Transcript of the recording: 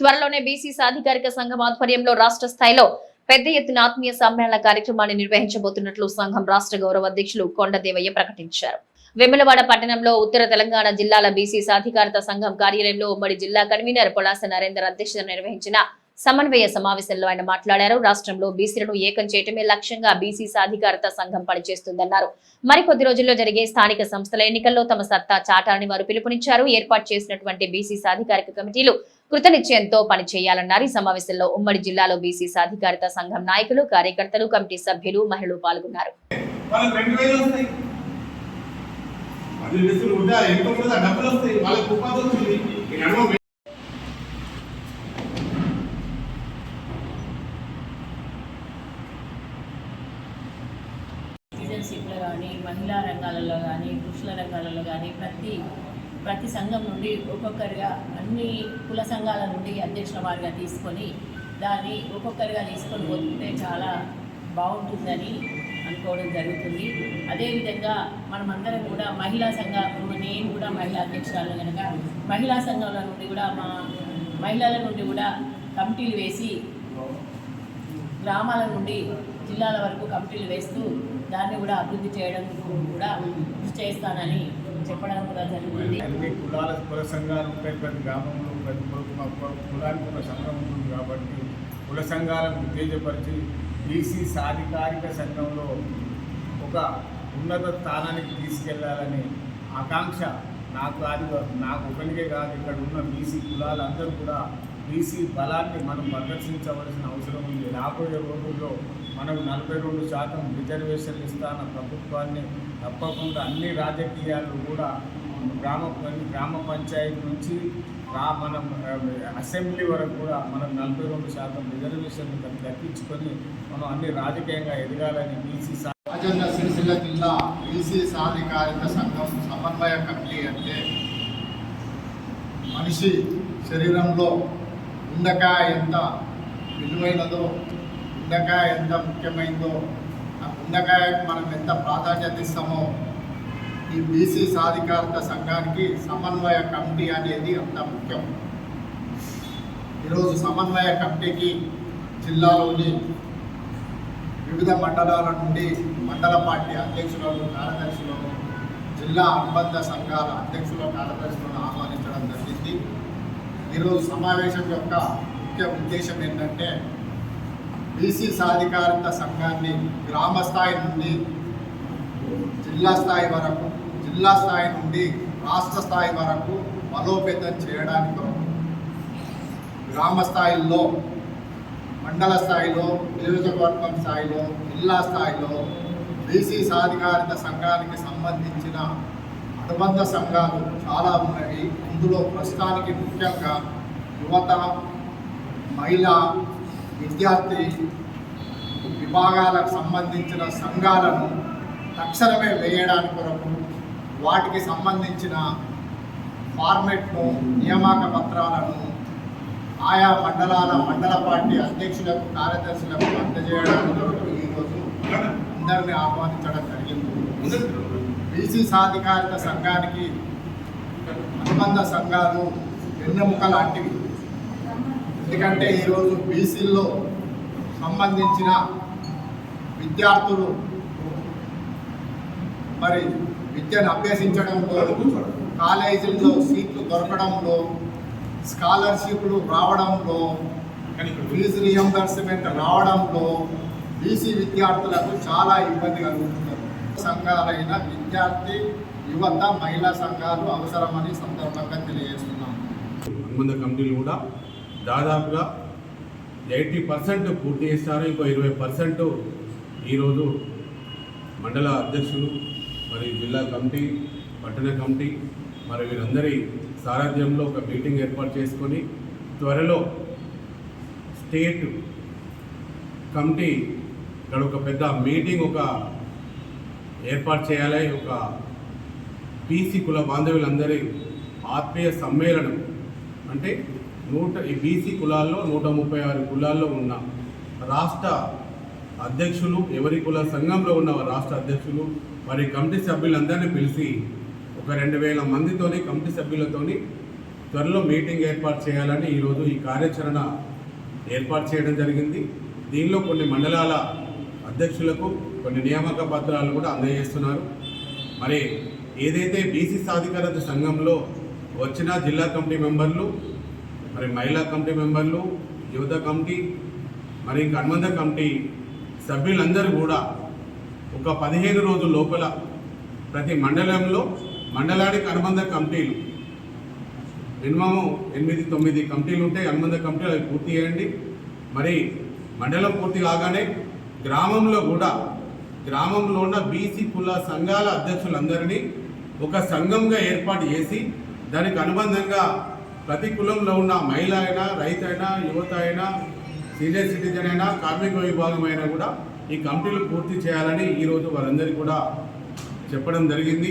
త్వరలోనే బీసీ సాధికారిక సంఘం ఆధ్వర్యంలో రాష్ట్ర స్థాయిలో పెద్ద ఎత్తున ఆత్మీయ సమ్మేళన కార్యక్రమాన్ని నిర్వహించబోతున్నట్లు సంఘం రాష్ట్ర గౌరవ అధ్యక్షులు కొండదేవయ్య ప్రకటించారు. వెములవాడ పట్టణంలో ఉత్తర తెలంగాణ జిల్లాల బీసీ సాధికారత సంఘం కార్యాలయంలో ఉమ్మడి జిల్లా కన్వీనర్ పొలాస నరేందర్ అధ్యక్షతన నిర్వహించిన సమన్వయ సమావేశంలో ఆయన మాట్లాడారు. రాష్ట్రంలో బీసీలను ఏకం చేయటమే లక్ష్యంగా బీసీ సాధికారత సంఘం పనిచేస్తుందన్నారు. మరికొద్ది రోజుల్లో జరిగే స్థానిక సంస్థల ఎన్నికల్లో తమ సత్తా చాటాలని వారు పిలుపునిచ్చారు. ఏర్పాటు చేసినటువంటి బీసీ సాధికారిక కమిటీలు కృతనిశ్చయంతో పనిచేయాలన్నారు ఈ సమావేశంలో ఉమ్మడి జిల్లాలో బీసీ సాధికారత సంఘం నాయకులు కార్యకర్తలు కమిటీ సభ్యులు మహిళలు పాల్గొన్నారు. కానీ మహిళా రంగాలలో కానీ పురుషుల రంగాలలో కానీ ప్రతి ప్రతి సంఘం నుండి ఒక్కొక్కరిగా అన్ని కుల సంఘాల నుండి అధ్యక్షుల వారిగా తీసుకొని దాన్ని ఒక్కొక్కరిగా తీసుకొని పోతుంటే చాలా బాగుంటుందని అనుకోవడం జరుగుతుంది. అదేవిధంగా మనమందరం కూడా మహిళా సంఘం నేను కూడా మహిళా అధ్యక్షురాలు కనుక మహిళా సంఘాల నుండి కూడా మా మహిళల నుండి కూడా కమిటీలు వేసి గ్రామాల నుండి జిల్లాల వరకు కమిటీలు వేస్తూ దాన్ని కూడా అభివృద్ధి చేయడం కూడా కృషి చేస్తానని చెప్పడం కూడా జరుగుతుంది అన్ని కులాల కుల సంఘాలు ఉంటాయి. ప్రతి గ్రామంలో ప్రతి కులానికి ఒక సంఘం ఉంటుంది కాబట్టి కుల సంఘాలను ఉత్తేజపరిచి బీసీ సాధికారిక సంఘంలో ఒక ఉన్నత స్థానానికి తీసుకెళ్ళాలని ఆకాంక్ష. నాకు అది నాకు ఒకరికే కాదు ఇక్కడ ఉన్న బీసీ కులాలందరూ కూడా బీసీ బలాన్ని మనం ప్రదర్శించవలసిన అవసరం ఉంది. రాబోయే రోజుల్లో మనకు నలభై రెండు శాతం రిజర్వేషన్లు ఇస్తాన ప్రభుత్వాన్ని తప్పకుండా అన్ని రాజకీయాలు కూడా గ్రామ గ్రామ పంచాయతీ నుంచి రా మనం అసెంబ్లీ వరకు కూడా మనం నలభై రెండు శాతం రిజర్వేషన్లు దక్కించుకొని మనం అన్ని రాజకీయంగా ఎదగాలని బీసీ రాజన్న సిరిసిల్ల జిల్లా బీసీ సాధికారిత సంఘం సమన్వయ కమిటీ అంటే మనిషి శరీరంలో ఉండక ఎంత విలువైనదో ఉండకాయ ఎంత ముఖ్యమైందో ఆ ఉండకాయకు మనం ఎంత ప్రాధాన్యత ఇస్తామో ఈ బీసీ సాధికారత సంఘానికి సమన్వయ కమిటీ అనేది అంత ముఖ్యం. ఈరోజు సమన్వయ కమిటీకి జిల్లాలోని వివిధ మండలాల నుండి మండల పార్టీ అధ్యక్షులను కార్యదర్శులను జిల్లా అనుబంధ సంఘాల అధ్యక్షుల కార్యదర్శులను ఆహ్వానించడం జరిగింది. ఈరోజు సమావేశం యొక్క ముఖ్య ఉద్దేశం ఏంటంటే బీసీ సాధికారత సంఘాన్ని గ్రామ స్థాయి నుండి జిల్లా స్థాయి వరకు జిల్లా స్థాయి నుండి రాష్ట్ర స్థాయి వరకు బలోపేతం చేయడానికి గ్రామ స్థాయిల్లో మండల స్థాయిలో నియోజకవర్గం స్థాయిలో జిల్లా స్థాయిలో బీసీ సాధికారిత సంఘానికి సంబంధించిన అనుబంధ సంఘాలు చాలా ఉన్నవి. ఇందులో ప్రస్తుతానికి ముఖ్యంగా యువత మహిళ విద్యార్థి విభాగాలకు సంబంధించిన సంఘాలను తక్షణమే వేయడానికి కొరకు వాటికి సంబంధించిన ఫార్మెట్ను నియామక పత్రాలను ఆయా మండలాల మండల పార్టీ అధ్యక్షులకు కార్యదర్శులకు అందజేయడానికి కొరకు ఈరోజు అందరినీ ఆహ్వానించడం జరిగింది. బీసీ సాధికారిత సంఘానికి అనుబంధ సంఘాలు వెన్నెముక లాంటివి ఎందుకంటే ఈరోజు బీసీల్లో సంబంధించిన విద్యార్థులు మరి విద్యను అభ్యసించడంలో కాలేజీల్లో సీట్లు దొరకడంలో స్కాలర్షిప్లు రావడంలో ఫీజు రియంబర్స్మెంట్ రావడంలో బీసీ విద్యార్థులకు చాలా ఇబ్బంది కలుగుతున్నారు సంఘాలైన విద్యార్థి యువత మహిళా సంఘాలు అవసరమని సందర్భంగా తెలియజేస్తున్నాం. అనుబంధ కమిటీలు కూడా దాదాపుగా ఎయిటీ పర్సెంట్ పూర్తి చేస్తారు. ఇంకో ఇరవై పర్సెంట్ ఈరోజు మండల అధ్యక్షులు మరి జిల్లా కమిటీ పట్టణ కమిటీ మరి వీరందరి సారథ్యంలో ఒక మీటింగ్ ఏర్పాటు చేసుకొని త్వరలో స్టేట్ కమిటీ ఇక్కడ ఒక పెద్ద మీటింగ్ ఒక ఏర్పాటు చేయాలి. ఒక బీసీ కుల బాంధవులందరి ఆత్మీయ సమ్మేళనం అంటే నూట ఈ బీసీ కులాల్లో నూట ముప్పై ఆరు కులాల్లో ఉన్న రాష్ట్ర అధ్యక్షులు ఎవరి కుల సంఘంలో ఉన్న రాష్ట్ర అధ్యక్షులు మరి కమిటీ సభ్యులందరినీ పిలిచి ఒక రెండు వేల మందితోని కమిటీ సభ్యులతోని త్వరలో మీటింగ్ ఏర్పాటు చేయాలని ఈరోజు ఈ కార్యాచరణ ఏర్పాటు చేయడం జరిగింది. దీనిలో కొన్ని మండలాల అధ్యక్షులకు కొన్ని నియామక పత్రాలు కూడా అందజేస్తున్నారు. మరి ఏదైతే బీసీ సాధికారత సంఘంలో వచ్చిన జిల్లా కమిటీ మెంబర్లు మరి మహిళా కమిటీ మెంబర్లు యువత కమిటీ మరి ఇంకా అనుబంధ కమిటీ సభ్యులందరూ కూడా ఒక పదిహేను రోజుల లోపల ప్రతి మండలంలో మండలానికి అనుబంధ కమిటీలు మినిమము ఎనిమిది తొమ్మిది కమిటీలు ఉంటాయి. అనుబంధ కమిటీలు అవి పూర్తి చేయండి. మరి మండలం పూర్తి కాగానే గ్రామంలో కూడా గ్రామంలో ఉన్న బీసీ కుల సంఘాల అధ్యక్షులందరినీ ఒక సంఘంగా ఏర్పాటు చేసి దానికి అనుబంధంగా ప్రతి కులంలో ఉన్న మహిళ అయినా రైతు అయినా యువత అయినా సీనియర్ సిటిజన్ అయినా కార్మిక విభాగం అయినా కూడా ఈ కమిటీలు పూర్తి చేయాలని ఈరోజు వారందరికీ కూడా చెప్పడం జరిగింది.